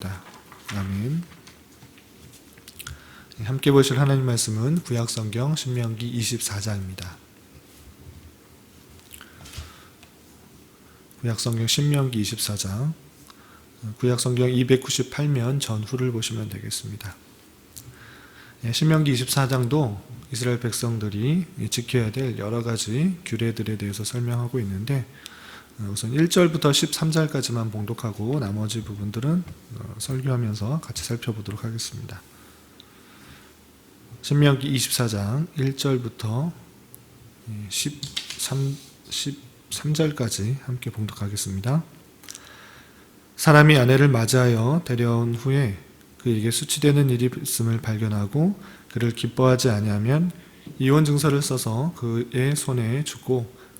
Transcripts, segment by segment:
아멘. 함께 보실 하나님 말씀은 구약 성경 신명기 24장입니다. 구약 성경 신명기 24장 구약 성경 298면 전후를 보시면 되겠습니다. 예, 신명기 24장도 이스라엘 백성들이 지켜야 될 여러 가지 규례들에 대해서 설명하고 있는데 어, 우선 1절부터 13절까지만 봉독하고 나머지 부분들은 어, 설교하면서 같이 살펴보도록 하겠습니다. 신명기 24장 1절부터 13, 13절까지 함께 봉독하겠습니다. 사람이 아내를 맞이하여 데려온 후에 그에게 수치되는 일이 있음을 발견하고 그를 기뻐하지 아니하면 이혼 증서를 써서 그의 손에 주고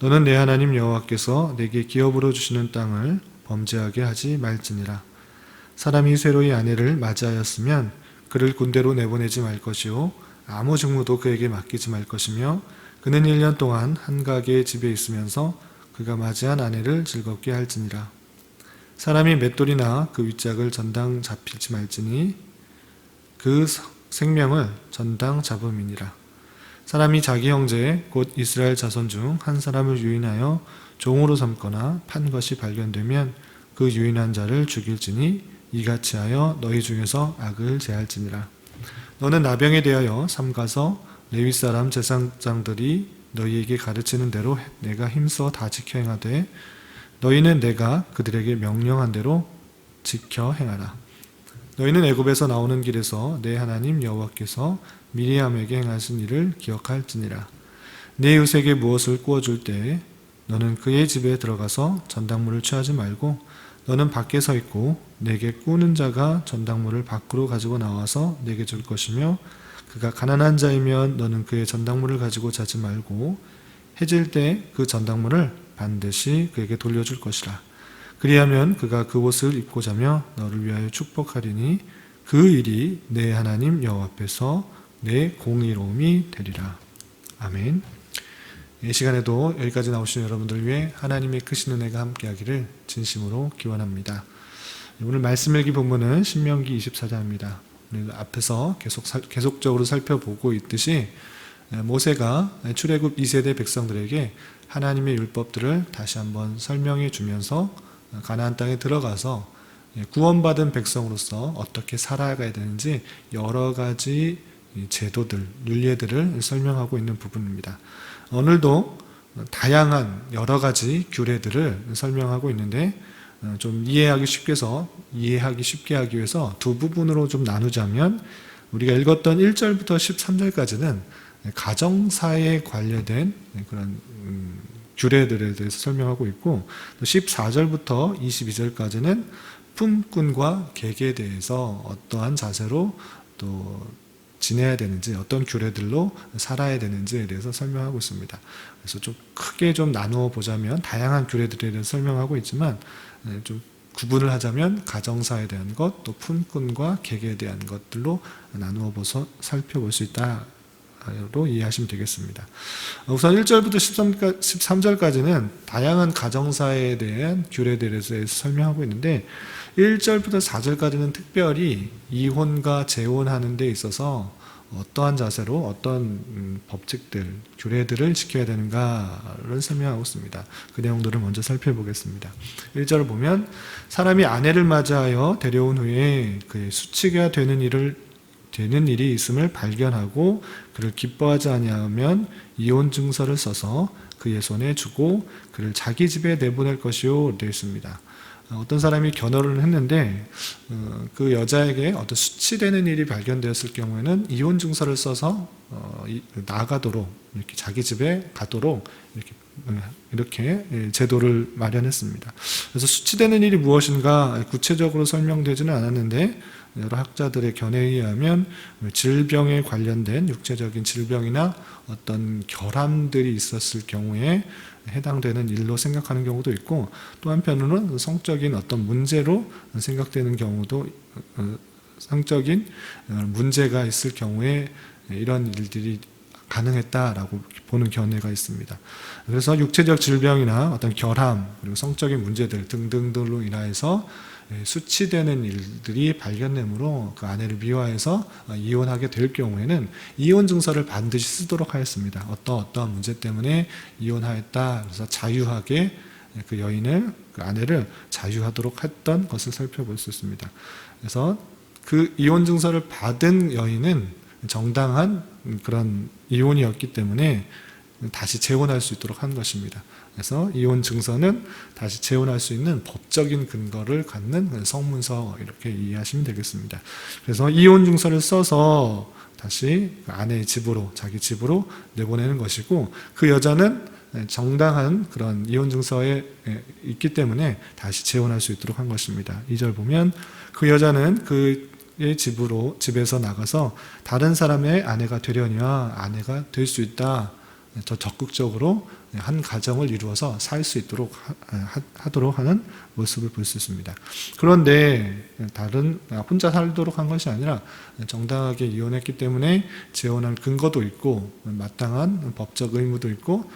너는 내 하나님 여호와께서 내게 기업으로 주시는 땅을 범죄하게 하지 말지니라 사람이 새로이 아내를 맞이하였으면 그를 군대로 내보내지 말 것이요 아무 직무도 그에게 맡기지 말 것이며 그는 1년 동안 한 가게의 집에 있으면서 그가 맞이한 아내를 즐겁게 할지니라 사람이 맷돌이나 그 윗짝을 전당 잡히지 말지니 그 생명을 전당 잡음이니라. 사람이 자기 형제 곧 이스라엘 자손 중 한 사람을 유인하여 종으로 삼거나 판 것이 발견되면 그 유인한 자를 죽일지니 이같이 하여 너희 중에서 악을 제할지니라. 너는 나병에 대하여 삼가서 레위 사람 제사장들이 너희에게 가르치는 대로 내가 힘써 다 지켜 행하되 너희는 내가 그들에게 명령한 대로 지켜 행하라. 너희는 애굽에서 나오는 길에서 내 하나님 여호와께서 미리암에게 행하신 일을 기억할지니라. 내 이웃에게 무엇을 구워줄 때 너는 그의 집에 들어가서 전당물을 취하지 말고 너는 밖에 서 있고 내게 꾸는 자가 전당물을 밖으로 가지고 나와서 내게 줄 것이며 그가 가난한 자이면 너는 그의 전당물을 가지고 자지 말고 해질 때 그 전당물을 반드시 그에게 돌려줄 것이라. 그리하면 그가 그 옷을 입고 자며 너를 위하여 축복하리니 그 일이 내 하나님 여호와 앞에서 내 공의로움이 되리라. 아멘. 이 시간에도 여기까지 나오신 여러분들 위해 하나님의 크신 은혜가 함께하기를 진심으로 기원합니다. 오늘 말씀 읽기 본문은 신명기 24장입니다. 앞에서 계속 계속적으로 살펴보고 있듯이 모세가 출애굽 2세대 백성들에게 하나님의 율법들을 다시 한번 설명해 주면서 가나안 땅에 들어가서 구원받은 백성으로서 어떻게 살아가야 되는지 여러 가지 제도들, 윤례들을 설명하고 있는 부분입니다. 오늘도 다양한 여러 가지 규례들을 설명하고 있는데 좀 이해하기 쉽게 해서 이해하기 쉽게 하기 위해서 두 부분으로 좀 나누자면 우리가 읽었던 1절부터 13절까지는 가정사에 관련된 그런 음, 규례들에 대해서 설명하고 있고 14절부터 22절까지는 품꾼과 객에 대해서 어떠한 자세로 또 지내야 되는지 어떤 규례들로 살아야 되는지에 대해서 설명하고 있습니다. 그래서 좀 크게 좀 나누어 보자면 다양한 규례들에 대해서 설명하고 있지만 네, 좀 구분을 하자면 가정사에 대한 것, 또 품꾼과 객에 대한 것들로 나누어 보서 살펴볼 수 있다. 로 이해하시면 되겠습니다. 우선 1절부터 13절까지는 다양한 가정사에 대한 규례들에 대해서 설명하고 있는데 1절부터 4절까지는 특별히 이혼과 재혼하는 데 있어서 어떠한 자세로 어떤 음, 법칙들, 규례들을 지켜야 되는가를 설명하고 있습니다. 그 내용들을 먼저 살펴보겠습니다. 1절을 보면 사람이 아내를 맞이하여 데려온 후에 그의 수치가 되는 일을 되는 일이 있음을 발견하고 그를 기뻐하지 아니하면 이혼 증서를 써서 그의 손에 주고 그를 자기 집에 내보낼 것이요 되어 있습니다. 어떤 사람이 견허를 했는데 어, 그 여자에게 어떤 수치되는 일이 발견되었을 경우에는 이혼 증서를 써서 어, 나가도록 이렇게 자기 집에 가도록 이렇게 어, 이렇게 예, 제도를 마련했습니다. 그래서 수치되는 일이 무엇인가 구체적으로 설명되지는 않았는데 여러 학자들의 견해에 의하면 질병에 관련된 육체적인 질병이나 어떤 결함들이 있었을 경우에 해당되는 일로 생각하는 경우도 있고 또 한편으로는 성적인 어떤 문제로 생각되는 경우도 어, 성적인 어, 문제가 있을 경우에 이런 일들이 가능했다라고 보는 견해가 있습니다. 그래서 육체적 질병이나 어떤 결함 그리고 성적인 문제들 등등들로 인하여서 예, 수치되는 일들이 발견되므로 그 아내를 미화해서 어, 이혼하게 될 경우에는 이혼 증서를 반드시 쓰도록 하였습니다. 어떠 어떠한 문제 때문에 이혼하였다. 그래서 자유하게 그 여인을 그 아내를 자유하도록 했던 것을 살펴볼 수 있습니다. 그래서 그 이혼 증서를 받은 여인은 정당한 그런 이혼이었기 때문에 다시 재혼할 수 있도록 한 것입니다. 그래서 이혼 증서는 다시 재혼할 수 있는 법적인 근거를 갖는 성문서 이렇게 이해하시면 되겠습니다. 그래서 이혼 증서를 써서 다시 아내의 집으로 자기 집으로 내보내는 것이고 그 여자는 정당한 그런 이혼 증서에 있기 때문에 다시 재혼할 수 있도록 한 것입니다. 2절 보면 그 여자는 그의 집으로 집에서 나가서 다른 사람의 아내가 되려니와 아내가 될 수 있다. 더 적극적으로 한 가정을 이루어서 살 수 있도록 하, 도록 하는 모습을 볼 수 있습니다. 그런데 다른 혼자 살도록 한 것이 아니라 정당하게 이혼했기 때문에 재혼할 근거도 있고 마땅한 법적 의무도 있고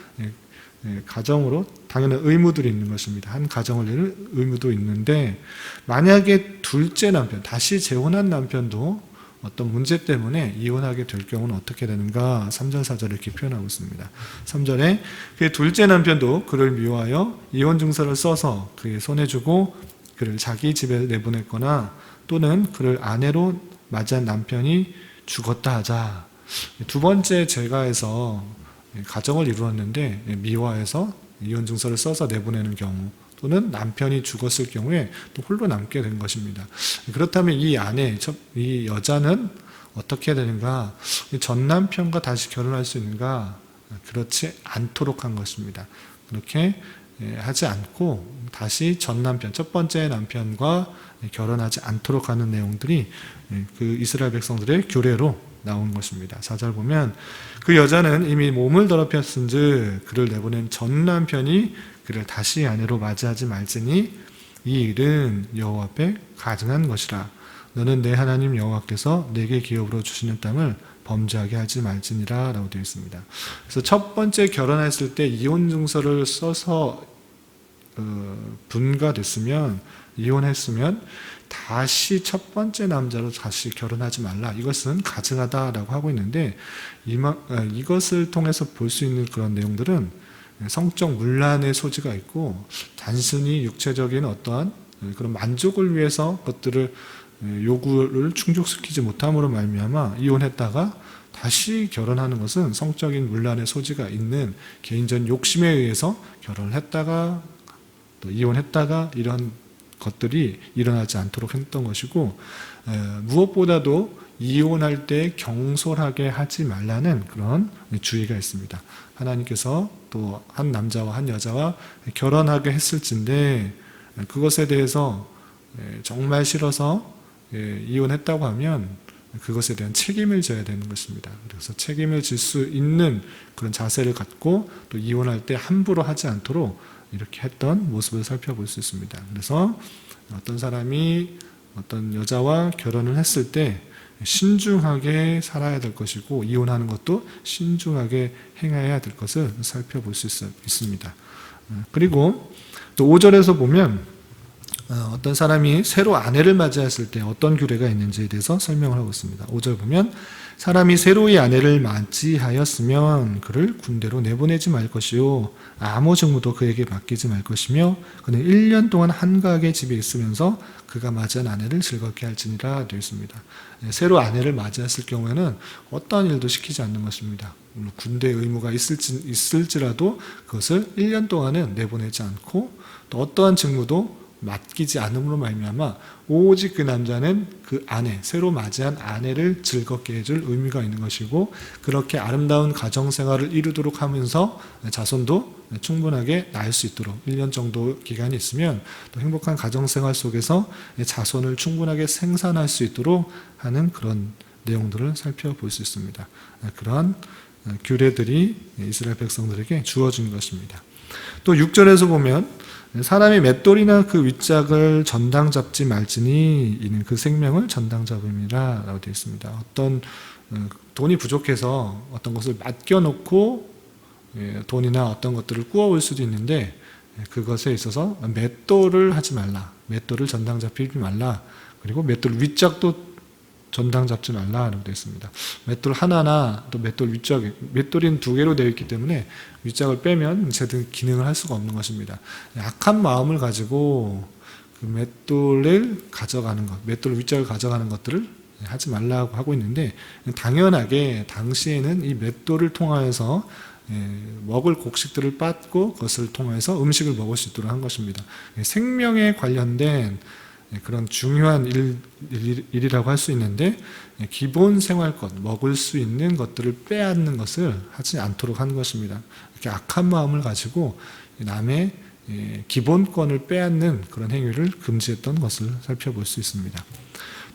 가정으로 당연한 의무들이 있는 것입니다. 한 가정을 이룰 의무도 있는데 만약에 둘째 남편 다시 재혼한 남편도 어떤 문제 때문에 이혼하게 될 경우는 어떻게 되는가 3절 4절 이렇게 표현하고 있습니다. 3절에 그의 둘째 남편도 그를 미워하여 이혼 증서를 써서 그의 손에 주고 그를 자기 집에 내보냈거나 또는 그를 아내로 맞이한 남편이 죽었다 하자. 두 번째 제가에서 가정을 이루었는데 미워해서 이혼 증서를 써서 내보내는 경우 또는 남편이 죽었을 경우에 또 홀로 남게 된 것입니다. 그렇다면 이 아내, 이 여자는 어떻게 되는가? 전 남편과 다시 결혼할 수 있는가? 그렇지 않도록 한 것입니다. 그렇게 예, 하지 않고 다시 전 남편, 첫 번째 남편과 결혼하지 않도록 하는 내용들이 예, 그 이스라엘 백성들의 규례로 나온 것입니다. 4절 보면 그 여자는 이미 몸을 더럽혔은즉 그를 내보낸 전 남편이 그를 다시 아내로 맞이하지 말지니 이 일은 여호와 앞에 가증한 것이라 너는 내 하나님 여호와께서 내게 기업으로 주시는 땅을 범죄하게 하지 말지니라 라고 되어 있습니다. 그래서 첫 번째 결혼했을 때 이혼 증서를 써서 어, 분가됐으면 이혼했으면 다시 첫 번째 남자로 다시 결혼하지 말라. 이것은 가증하다라고 하고 있는데 어, 이것을 통해서 볼 수 있는 그런 내용들은 성적 문란의 소지가 있고 단순히 육체적인 어떠한 그런 만족을 위해서 것들을 요구를 충족시키지 못함으로 말미암아 이혼했다가 다시 결혼하는 것은 성적인 문란의 소지가 있는 개인전 욕심에 의해서 결혼을 했다가 또 이혼했다가 이런 것들이 일어나지 않도록 했던 것이고 무엇보다도 이혼할 때 경솔하게 하지 말라는 그런 주의가 있습니다. 하나님께서 또 한 남자와 한 여자와 결혼하게 했을진데 그것에 대해서 정말 싫어서 이혼했다고 하면 그것에 대한 책임을 져야 되는 것입니다. 그래서 책임을 질 수 있는 그런 자세를 갖고 또 이혼할 때 함부로 하지 않도록 이렇게 했던 모습을 살펴볼 수 있습니다. 그래서 어떤 사람이 어떤 여자와 결혼을 했을 때 신중하게 살아야 될 것이고 이혼하는 것도 신중하게 행해야 될 것을 살펴볼 수 있습니다. 어, 그리고 또 5절에서 보면 어, 어떤 사람이 새로 아내를 맞이했을 때 어떤 규례가 있는지에 대해서 설명을 하고 있습니다. 5절 보면 사람이 새로이 아내를 맞이하였으면 그를 군대로 내보내지 말 것이요 아무 직무도 그에게 맡기지 말 것이며 그는 1년 동안 한가하게 집에 있으면서 그가 맞이한 아내를 즐겁게 할지니라 되어 있습니다. 네, 새로 아내를 맞이했을 경우에는 어떠한 일도 시키지 않는 것입니다. 군대 의무가 있을지, 있을지라도 그것을 1년 동안은 내보내지 않고 또 어떠한 직무도 맡기지 않음으로 말미암아 오직 그 남자는 그 아내 새로 맞이한 아내를 즐겁게 해줄 의미가 있는 것이고 그렇게 아름다운 가정 생활을 이루도록 하면서 자손도 충분하게 낳을 수 있도록 1년 정도 기간이 있으면 또 행복한 가정 생활 속에서 자손을 충분하게 생산할 수 있도록 하는 그런 내용들을 살펴볼 수 있습니다. 그러한 규례들이 이스라엘 백성들에게 주어진 것입니다. 또 6절에서 보면 사람이 맷돌이나 그 윗짝을 전당 잡지 말지니 이는 그 생명을 전당 잡음이라 라고 되어 있습니다. 어떤 어, 돈이 부족해서 어떤 것을 맡겨 놓고 예, 돈이나 어떤 것들을 꾸어올 수도 있는데 예, 그것에 있어서 맷돌을 하지 말라. 맷돌을 전당 잡히지 말라. 그리고 맷돌 윗짝도 전당 잡지 말라 라고 되어 있습니다. 맷돌 하나나 또 맷돌 윗짝, 맷돌인 두 개로 되어 있기 때문에 윗짝을 빼면 제대로 기능을 할 수가 없는 것입니다. 악한 마음을 가지고 그 맷돌을 가져가는 것, 맷돌 윗짝을 가져가는 것들을 하지 말라고 하고 있는데 당연하게 당시에는 이 맷돌을 통하여서 예, 먹을 곡식들을 빻고 그것을 통해서 음식을 먹을 수 있도록 한 것입니다. 생명에 관련된 예, 그런 중요한 일, 이라고 할 수 있는데 예, 기본 생활것 먹을 수 있는 것들을 빼앗는 것을 하지 않도록 한 것입니다. 이렇게 악한 마음을 가지고 남의 예, 기본권을 빼앗는 그런 행위를 금지했던 것을 살펴볼 수 있습니다.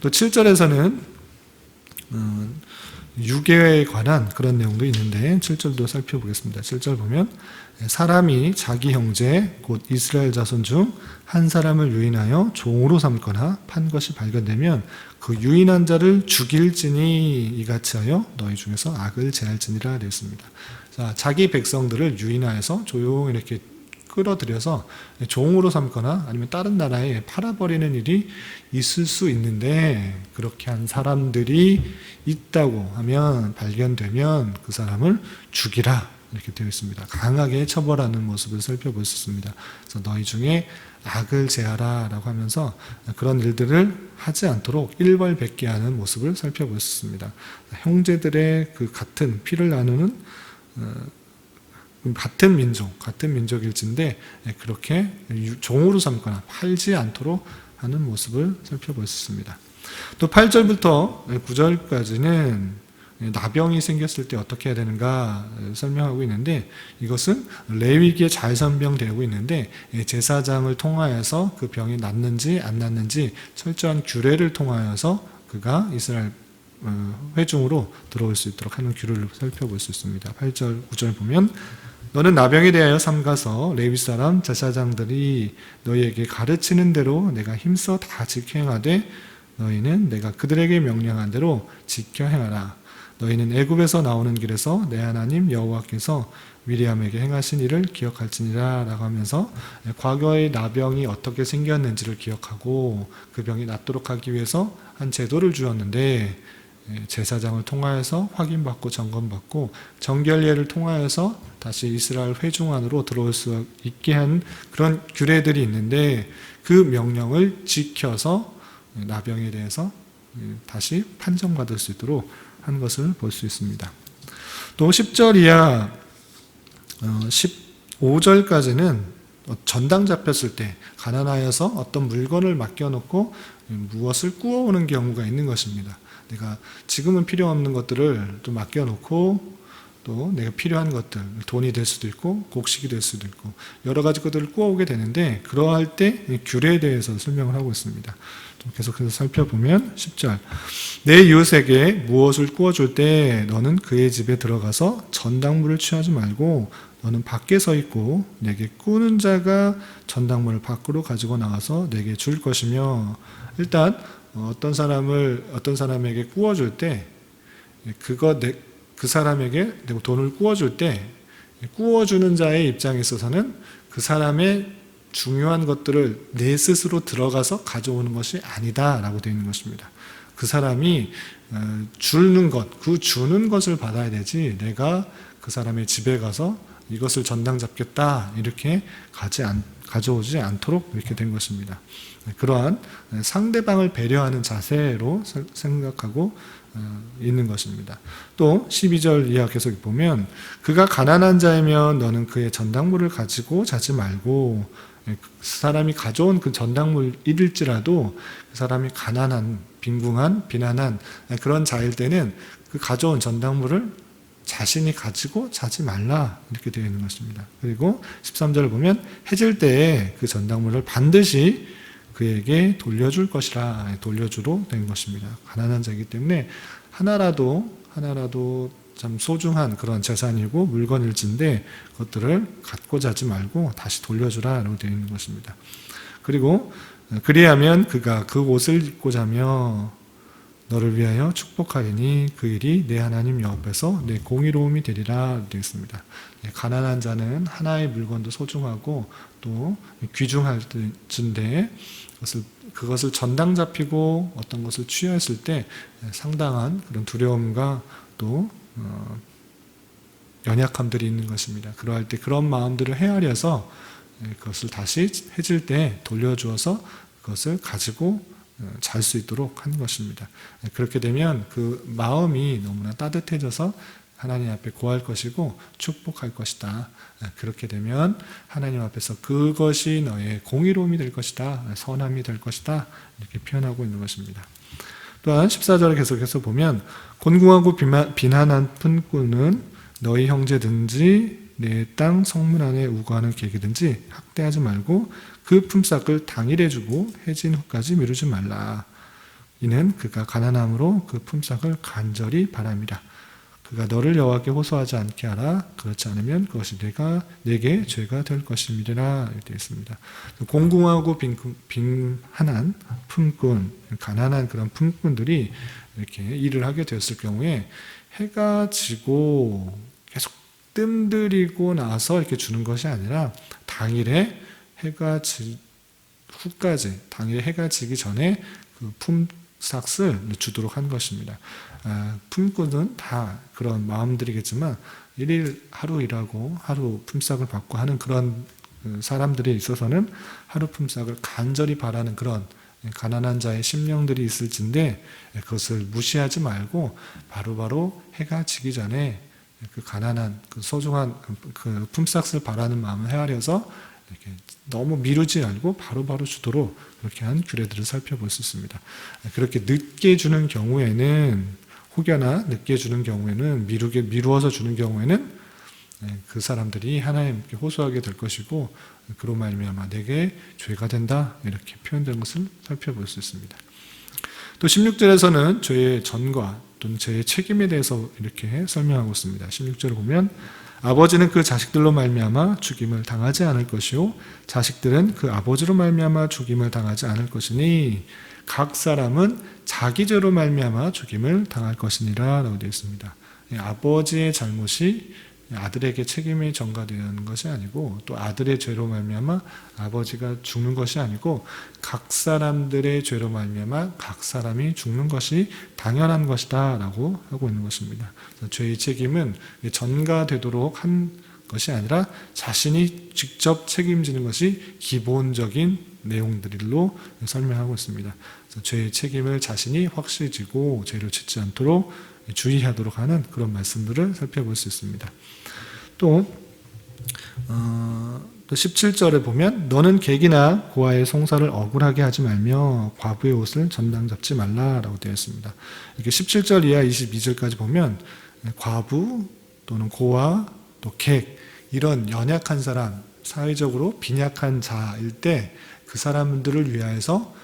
또 7절에서는 어, 유괴에 관한 그런 내용도 있는데 7절도 살펴보겠습니다. 7절 보면 사람이 자기 형제 곧 이스라엘 자손 중 한 사람을 유인하여 종으로 삼거나 판 것이 발견되면 그 유인한 자를 죽일지니 이같이 하여 너희 중에서 악을 제할지니라 되었습니다. 자, 자기 백성들을 유인하여서 조용히 이렇게 끌어들여서 종으로 삼거나 아니면 다른 나라에 팔아버리는 일이 있을 수 있는데 그렇게 한 사람들이 있다고 하면 발견되면 그 사람을 죽이라 이렇게 되어 있습니다. 강하게 처벌하는 모습을 살펴볼 수 있습니다. 그래서 너희 중에 악을 제하라라고 하면서 그런 일들을 하지 않도록 일벌백계 하는 모습을 살펴볼 수 있습니다. 형제들의 그 같은 피를 나누는 어, 같은 민족, 같은 민족일진데 그렇게 종으로 삼거나 팔지 않도록 하는 모습을 있습니다. 또 8절부터 9절까지는 나병이 생겼을 때 어떻게 해야 되는가 설명하고 있는데 이것은 레위기에 잘 설명되고 있는데 제사장을 통하여서 그 병이 낫는지 안 낫는지 철저한 규례를 통하여서 그가 이스라엘 어, 회중으로 들어올 수 있도록 하는 규례를 살펴볼 수 있습니다. 8절, 9절 보면 너는 나병에 대하여 삼가서 레위 사람 제사장들이 너희에게 가르치는 대로 내가 힘써 다 지켜 행하되 너희는 내가 그들에게 명령한 대로 지켜 행하라. 너희는 애굽에서 나오는 길에서 내 하나님 여호와께서 미리암에게 행하신 일을 기억할지니라라고 하면서 과거의 나병이 어떻게 생겼는지를 기억하고 그 병이 낫도록 하기 위해서 한 제도를 주었는데 제사장을 통하여서 확인받고 점검받고 정결례를 통하여서 다시 이스라엘 회중 안으로 들어올 수 있게 한 그런 규례들이 있는데 그 명령을 지켜서 나병에 대해서 다시 판정받을 수 있도록 한 것을 볼 수 있습니다. 또 10절 이하 15절까지는 어, 전당 잡혔을 때 가난하여서 어떤 물건을 맡겨놓고 무엇을 구워오는 경우가 있는 것입니다. 내가 지금은 필요 없는 것들을 좀 맡겨놓고 또 내가 필요한 것들, 돈이 될 수도 있고 곡식이 될 수도 있고 여러 가지 것들을 구워오게 되는데 그러할 때 규례에 대해서 설명을 하고 있습니다. 계속해서 살펴보면 10절 내 이웃에게 무엇을 구워줄 때 너는 그의 집에 들어가서 전당물을 취하지 말고 너는 밖에 서 있고 내게 꾸는 자가 전당물을 밖으로 가지고 나가서 내게 줄 것이며 일단 어떤 사람을 어떤 사람에게 구워줄 때 그거 내, 그 사람에게 돈을 구워줄 때 구워주는 자의 입장에 있어서는 그 사람의 중요한 것들을 내 스스로 들어가서 가져오는 것이 아니다라고 되어 있는 것입니다. 그 사람이 어, 주는 것, 그 주는 것을 받아야 되지 내가 그 사람의 집에 가서 이것을 전당 잡겠다 이렇게 가지 않, 가져오지 않도록 이렇게 된 것입니다. 그러한 상대방을 배려하는 자세로 생각하고 어, 있는 것입니다. 또 12절 이하 계속 보면 그가 가난한 자이면 너는 그의 전당물을 가지고 자지 말고 그 사람이 가져온 그 전당물일일지라도 그 사람이 가난한, 빈궁한, 비난한 그런 자일 때는 그 가져온 전당물을 자신이 가지고 자지 말라 이렇게 되어 있는 것입니다. 그리고 13절을 보면 해질 때에 그 전당물을 반드시 그에게 돌려줄 것이라 돌려주로 된 것입니다. 가난한 자이기 때문에 하나라도 하나라도 참 소중한 그런 재산이고 물건일진데 그것들을 갖고 자지 말고 다시 돌려주라라고 되어 있는 것입니다. 그리고 그리하면 그가 그 옷을 입고 자며 너를 위하여 축복하리니 그 일이 내 하나님 여호와께서 내 공의로움이 되리라 되어 있습니다. 네, 가난한 자는 하나의 물건도 소중하고 또 귀중할 텐데 그것을 그것을 전당 잡히고 어떤 것을 취했을 때 상당한 그런 두려움과 또 어, 연약함들이 있는 것입니다. 그러할 때 그런 마음들을 헤아려서 예, 그것을 다시 해질 때 돌려주어서 그것을 가지고 어, 잘 수 있도록 하는 것입니다. 예, 그렇게 되면 그 마음이 너무나 따뜻해져서 하나님 앞에 구할 것이고 축복할 것이다. 예, 그렇게 되면 하나님 앞에서 그것이 너의 공의로움이 될 것이다. 선함이 될 것이다. 이렇게 표현하고 있는 것입니다. 또한 14절을 계속해서 보면 곤궁하고 비난한 푼꾼은 너희 형제든지 내 땅 성문 안에 우거하는 계기든지 학대하지 말고 그 품삯을 당일에 주고 해진 후까지 미루지 말라. 이는 그가 가난함으로 그 품삯을 간절히 바랍니다. 그가 너를 여호와께 호소하지 않게 하라. 그렇지 않으면 그것이 내가 내게 죄가 될 것임이라 되어 있습니다. 공공하고 빈한한 품꾼, 가난한 그런 품꾼들이 이렇게 일을 하게 되었을 경우에 해가 지고 계속 뜸들이고 나서 이렇게 주는 것이 아니라 당일에 해가 지 후까지 당일에 해가 지기 전에 그 품삯을 주도록 한 것입니다. 아, 품꾼은 다 그런 마음들이겠지만 일일 하루 일하고 하루 품삯을 받고 하는 그런 그 사람들에 있어서는 하루 품삯을 간절히 바라는 그런 가난한 자의 심령들이 있을진데 그것을 무시하지 말고 바로바로 해가 지기 전에 그 가난한 그 소중한 그 품삯을 바라는 마음을 헤아려서 이렇게 너무 미루지 않고 바로바로 주도록 그렇게 한 규례들을 살펴볼 수 있습니다. 그렇게 늦게 주는 경우에는 혹여나 늦게 주는 경우에는 미루게 미루어서 주는 경우에는 그 사람들이 하나님께 호소하게 될 것이고 그로 말미암아 내게 죄가 된다 이렇게 표현된 것을 살펴볼 수 있습니다. 또 16절에서는 죄의 전과 또는 죄의 책임에 대해서 이렇게 설명하고 있습니다. 16절을 보면 아버지는 그 자식들로 말미암아 죽임을 당하지 않을 것이요 자식들은 그 아버지로 말미암아 죽임을 당하지 않을 것이니 각 사람은 자기 죄로 말미암아 죽임을 당할 것이니라 라고 되어 있습니다. 아버지의 잘못이 아들에게 책임이 전가되는 것이 아니고 또 아들의 죄로 말미암아 아버지가 죽는 것이 아니고 각 사람들의 죄로 말미암아 각 사람이 죽는 것이 당연한 것이다라고 하고 있는 것입니다. 죄의 책임은 전가되도록 한 것이 아니라 자신이 직접 책임지는 것이 기본적인 내용들로 설명하고 있습니다. 죄의 책임을 자신이 확실히 지고 죄를 짓지 않도록 주의하도록 하는 그런 말씀들을 살펴볼 수 있습니다. 또, 어, 또 17절에 보면 너는 객이나 고아의 송사를 억울하게 하지 말며 과부의 옷을 전당 잡지 말라라고 되어 있습니다. 이렇게 17절 이하 22절까지 보면 과부 또는 고아 또 객 이런 연약한 사람 사회적으로 빈약한 자일 때 그 사람들을 위하여서 어,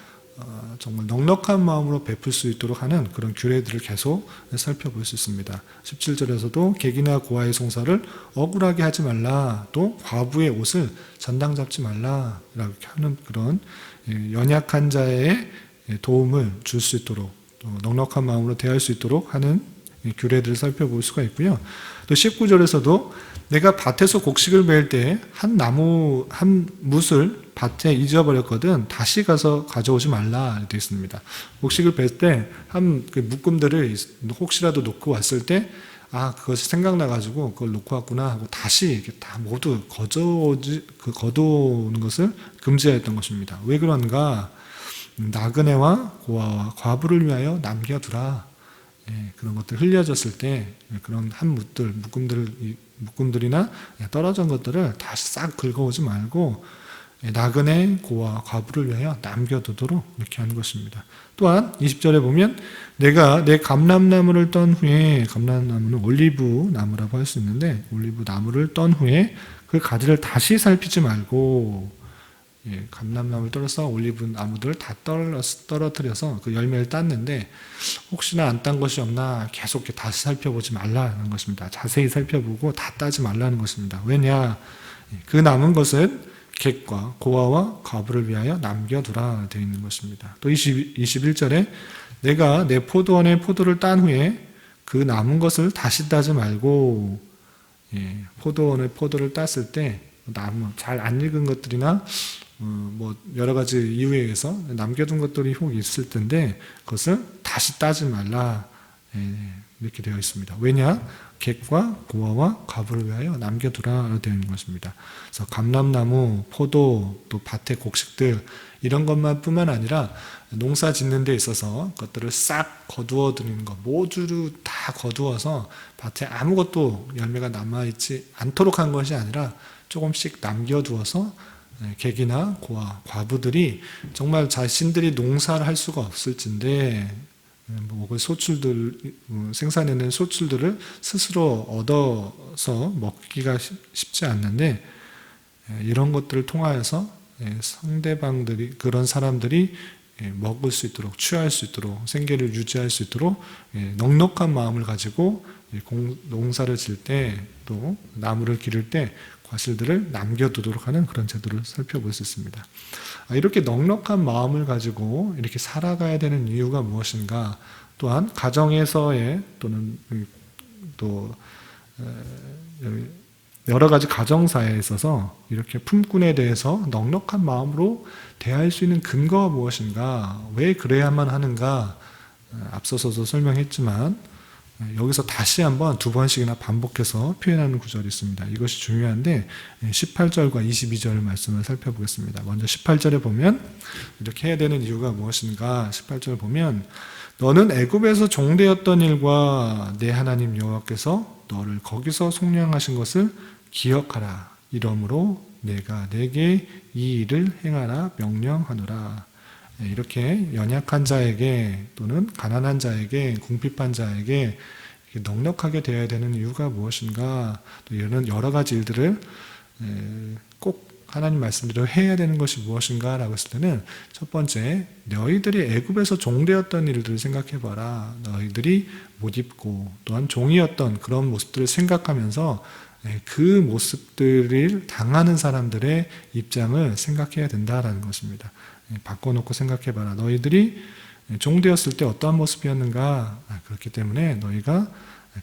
정말 넉넉한 마음으로 베풀 수 있도록 하는 그런 규례들을 계속 살펴볼 수 있습니다. 17절에서도 객이나 고아의 송사를 억울하게 하지 말라, 또 과부의 옷을 전당 잡지 말라, 라고 하는 그런 예, 연약한 자의 도움을 줄 수 있도록, 넉넉한 마음으로 대할 수 있도록 하는 규례들을 살펴볼 수가 있고요. 또 19절에서도 내가 밭에서 곡식을 벨때한 나무 한 뭇을 밭에 잊어버렸거든 다시 가서 가져오지 말라 되어 있습니다. 곡식을 벨때한그 묶음들을 혹시라도 놓고 왔을 때 아, 그것이 생각나가지고 그걸 놓고 왔구나 하고 다시 이렇게 다 모두 거저오지, 그 거두는 것을 금지하였던 것입니다. 왜 그런가? 나그네와 고아와 과부를 위하여 남겨두라. 예, 그런 것들 흘려졌을 때 그런 한 묻들, 묶음들, 묶음들이나 떨어진 것들을 다시 싹 긁어오지 말고 나그네 고와 과부를 위하여 남겨두도록 이렇게 하는 것입니다. 또한 20절에 보면 내가 내 감람나무를 떤 후에 감람나무는 올리브 나무라고 할 수 있는데 올리브 나무를 떤 후에 그 가지를 다시 살피지 말고 예, 감람나무를 떨어서 올리브 나무들을 다 떨어, 떨어뜨려서 그 열매를 땄는데 혹시나 안 딴 것이 없나 계속 다시 살펴보지 말라는 것입니다. 자세히 살펴보고 다 따지 말라는 것입니다. 왜냐? 예, 그 남은 것은 객과 고아와 과부를 위하여 남겨두라 되어 있는 것입니다. 또 20, 21절에 내가 내 포도원의 포도를 딴 후에 그 남은 것을 다시 따지 말고 예, 포도원의 포도를 땄을 때 남은 잘안 익은 것들이나 어, 뭐 여러 가지 이유에 의해서 남겨둔 것들이 혹 있을 텐데 그것을 다시 따지 말라 예, 이렇게 되어 있습니다. 왜냐? 객과 고아와 과부를 위하여 남겨두라 되어 있는 것입니다. 그래서 감람나무, 포도, 또 밭의 곡식들 이런 것만 뿐만 아니라 농사 짓는 데 있어서 그것들을 싹 거두어 드리는 것 모두를 다 거두어서 밭에 아무것도 열매가 남아있지 않도록 한 것이 아니라 조금씩 남겨두어서 네, 객이나 고아, 과부들이 정말 자신들이 농사를 할 수가 없을진데 뭐그 소출들 음, 생산해낸 소출들을 스스로 얻어서 먹기가 쉽- 쉽지 않는데 예, 이런 것들을 통하여서 예, 상대방들이 그런 사람들이 예, 먹을 수 있도록 취할 수 있도록 생계를 유지할 수 있도록 예, 넉넉한 마음을 가지고 농사를 질 때 또 나무를 기를 때 과실들을 남겨두도록 하는 그런 제도를 살펴볼 수 있습니다. 아, 이렇게 넉넉한 마음을 가지고 이렇게 살아가야 되는 이유가 무엇인가? 또한 가정에서의 또는 음, 또 에, 여러 가지 가정사에 있어서 이렇게 품꾼에 대해서 넉넉한 마음으로 대할 수 있는 근거가 무엇인가? 왜 그래야만 하는가? 어, 앞서서도 설명했지만 에, 여기서 다시 한번 두 번씩이나 반복해서 표현하는 구절이 있습니다. 이것이 중요한데 18절과 22절 말씀을 살펴보겠습니다. 먼저 18절에 보면 이렇게 해야 되는 이유가 무엇인가? 18절 보면 너는 애굽에서 종되었던 일과 내 하나님 여호와께서 너를 거기서 속량하신 것을 기억하라. 이러므로 내가 내게 이 일을 행하라 명령하노라. 네, 이렇게 연약한 자에게 또는 가난한 자에게 궁핍한 자에게 넉넉하게 되어야 되는 이유가 무엇인가? 또 이런 여러 가지 일들을 에, 꼭 하나님 말씀대로 해야 되는 것이 무엇인가라고 했을 때는 첫 번째 너희들이 애굽에서 종되었던 일들을 생각해 봐라. 너희들이 못 입고 또한 종이었던 그런 모습들을 생각하면서 예, 그 모습들을 당하는 사람들의 입장을 생각해야 된다라는 것입니다. 예, 바꿔놓고 생각해 봐라. 너희들이 종되었을 때 어떠한 모습이었는가? 아, 그렇기 때문에 너희가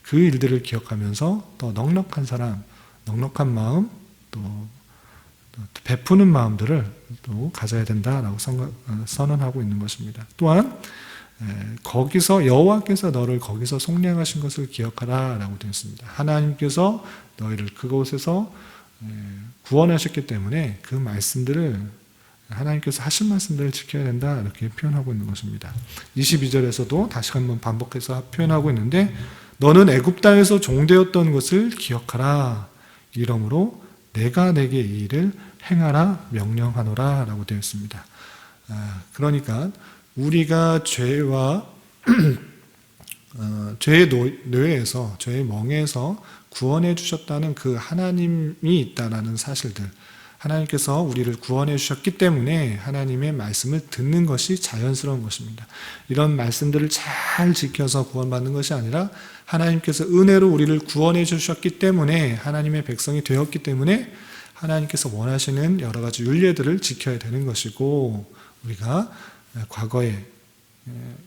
그 일들을 기억하면서 더 넉넉한 사람, 넉넉한 마음, 또또 베푸는 마음들을 또 가져야 된다라고 선- 어, 선언하고 있는 것입니다. 또한 에, 거기서 여호와께서 너를 거기서 속량하신 것을 기억하라라고 되어 있습니다. 하나님께서 너희를 그곳에서 에, 구원하셨기 때문에 그 말씀들을 하나님께서 하신 말씀들을 지켜야 된다 이렇게 표현하고 있는 것입니다. 22절에서도 다시 한번 반복해서 표현하고 있는데 너는 애굽 땅에서 종되었던 것을 기억하라 이러므로 내가 내게 이 일을 행하라 명령하노라라고 되어 있습니다. 아, 그러니까 우리가 죄와 어, 죄의 노- 노예에서 죄의 멍에서 구원해 주셨다는 그 하나님이 있다라는 사실들 하나님께서 우리를 구원해 주셨기 때문에 하나님의 말씀을 듣는 것이 자연스러운 것입니다. 이런 말씀들을 잘 지켜서 구원받는 것이 아니라 하나님께서 은혜로 우리를 구원해 주셨기 때문에 하나님의 백성이 되었기 때문에 하나님께서 원하시는 여러 가지 윤례들을 지켜야 되는 것이고 우리가 과거에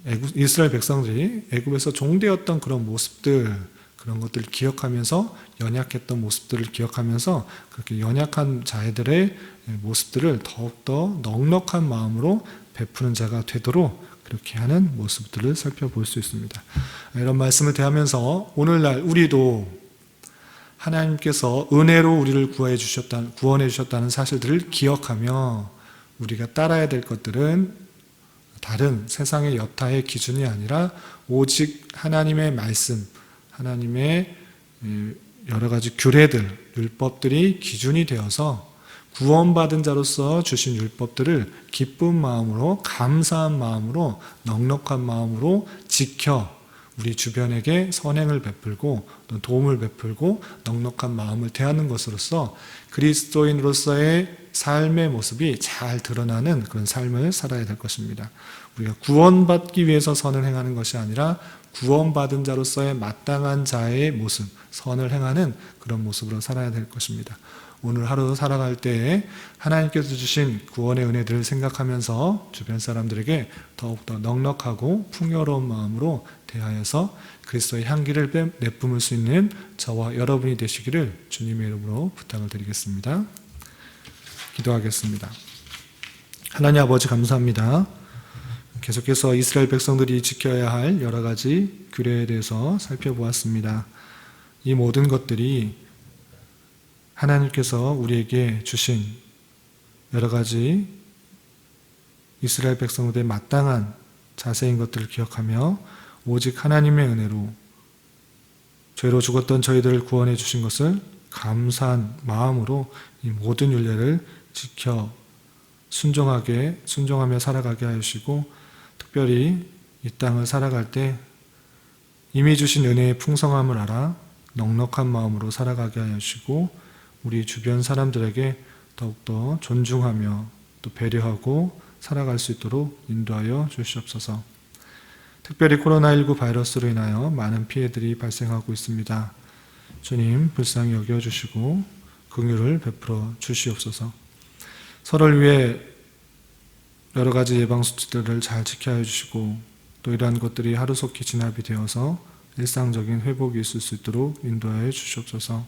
애굽, 이스라엘 백성들이 애굽에서 종되었던 그런 모습들 그런 것들을 기억하면서 연약했던 모습들을 기억하면서 그렇게 연약한 자애들의 모습들을 더욱더 넉넉한 마음으로 베푸는 자가 되도록 그렇게 하는 모습들을 살펴볼 수 있습니다. 이런 말씀을 대하면서 오늘날 우리도 하나님께서 은혜로 우리를 구해 주셨다, 구원해 주셨다는 사실들을 기억하며 우리가 따라야 될 것들은 다른 세상의 여타의 기준이 아니라 오직 하나님의 말씀, 하나님의 여러 가지 규례들, 율법들이 기준이 되어서 구원받은 자로서 주신 율법들을 기쁜 마음으로 감사한 마음으로 넉넉한 마음으로 지켜 우리 주변에게 선행을 베풀고 또 도움을 베풀고 넉넉한 마음을 대하는 것으로서 그리스도인으로서의 삶의 모습이 잘 드러나는 그런 삶을 살아야 될 것입니다. 우리가 구원받기 위해서 선을 행하는 것이 아니라 구원받은 자로서의 마땅한 자의 모습, 선을 행하는 그런 모습으로 살아야 될 것입니다. 오늘 하루 살아갈 때에 하나님께서 주신 구원의 은혜들을 생각하면서 주변 사람들에게 더욱더 넉넉하고 풍요로운 마음으로 대하여서 그리스도의 향기를 빼- 내뿜을 수 있는 저와 여러분이 되시기를 주님의 이름으로 부탁을 드리겠습니다. 기도하겠습니다. 하나님 아버지 감사합니다. 계속해서 이스라엘 백성들이 지켜야 할 여러 가지 규례에 대해서 살펴보았습니다. 이 모든 것들이 하나님께서 우리에게 주신 여러 가지 이스라엘 백성들의 마땅한 자세인 것들을 기억하며 오직 하나님의 은혜로 죄로 죽었던 저희들을 구원해 주신 것을 감사한 마음으로 이 모든 윤례를 지켜 순종하게 순종하며 살아가게 하시고 특별히 이 땅을 살아갈 때 이미 주신 은혜의 풍성함을 알아 넉넉한 마음으로 살아가게 하시고 우리 주변 사람들에게 더욱더 존중하며 또 배려하고 살아갈 수 있도록 인도하여 주시옵소서. 특별히 코로나19 바이러스로 인하여 많은 피해들이 발생하고 있습니다. 주님 불쌍히 여겨 주시고 긍휼을 베풀어 주시옵소서. 서로를 위해 여러 가지 예방 수칙들을 잘 지켜야 주시고 또 이러한 것들이 하루속히 진압이 되어서 일상적인 회복이 있을 수 있도록 인도하여 주시옵소서.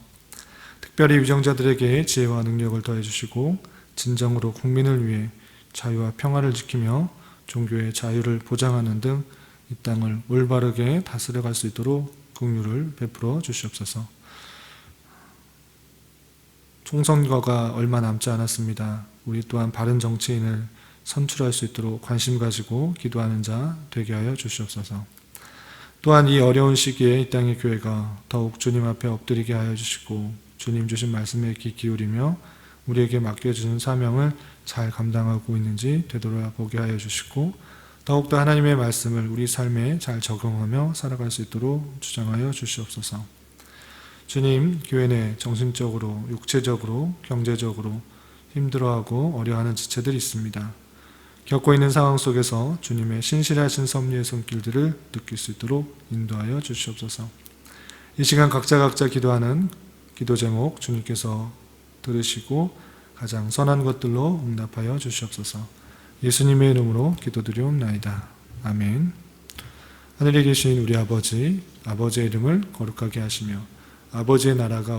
특별히 유정자들에게 지혜와 능력을 더해 주시고 진정으로 국민을 위해 자유와 평화를 지키며 종교의 자유를 보장하는 등 이 땅을 올바르게 다스려 갈 수 있도록 긍휼을 베풀어 주시옵소서. 총선거가 얼마 남지 않았습니다. 우리 또한 바른 정치인을 선출할 수 있도록 관심 가지고 기도하는 자 되게 하여 주시옵소서. 또한 이 어려운 시기에 이 땅의 교회가 더욱 주님 앞에 엎드리게 하여 주시고 주님 주신 말씀에 귀 기울이며 우리에게 맡겨주신 사명을 잘 감당하고 있는지 되돌아보게 하여 주시고 더욱더 하나님의 말씀을 우리 삶에 잘 적용하며 살아갈 수 있도록 주장하여 주시옵소서. 주님, 교회 내 정신적으로, 육체적으로, 경제적으로 힘들어하고 어려워하는 지체들이 있습니다. 겪고 있는 상황 속에서 주님의 신실하신 섭리의 손길들을 느낄 수 있도록 인도하여 주시옵소서. 이 시간 각자 각자 기도하는 기도 제목 주님께서 들으시고 가장 선한 것들로 응답하여 주시옵소서. 예수님의 이름으로 기도드리옵나이다. 아멘. 하늘에 계신 우리 아버지, 아버지의 이름을 거룩하게 하시며 아버지의 나라가